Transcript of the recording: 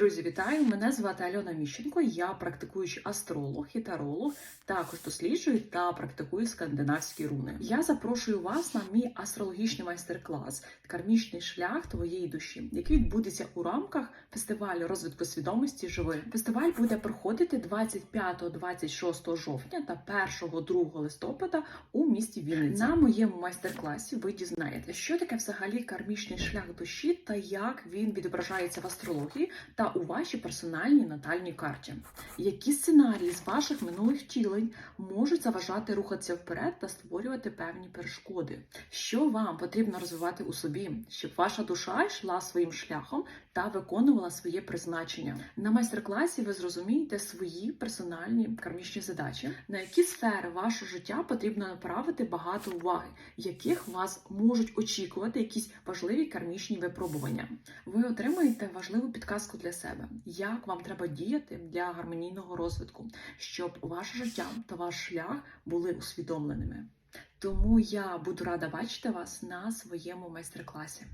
Друзі, вітаю! Мене звати Альона Міщенко. Я практикуючий астролог і таролог, також досліджую та практикую скандинавські руни. Я запрошую вас на мій астрологічний майстер-клас Кармічний шлях твоєї душі, який відбудеться у рамках фестивалю розвитку свідомості Живи. Фестиваль буде проходити 25-26 жовтня та 1-2 листопада у місті Вінниці. На моєму майстер-класі ви дізнаєте, що таке взагалі кармічний шлях душі та як він відображається в астрології та у вашій персональній натальній карті. Які сценарії з ваших минулих втілень можуть заважати рухатися вперед та створювати певні перешкоди? Що вам потрібно розвивати у собі, щоб ваша душа йшла своїм шляхом та виконувала своє призначення? На майстер-класі ви зрозумієте свої персональні кармічні задачі, на які сфери вашого життя потрібно направити багато уваги, яких вас можуть очікувати якісь важливі кармічні випробування. Ви отримаєте важливу підказку для себе, як вам треба діяти для гармонійного розвитку, щоб ваше життя та ваш шлях були усвідомленими. Тому я буду рада бачити вас на своєму майстер-класі.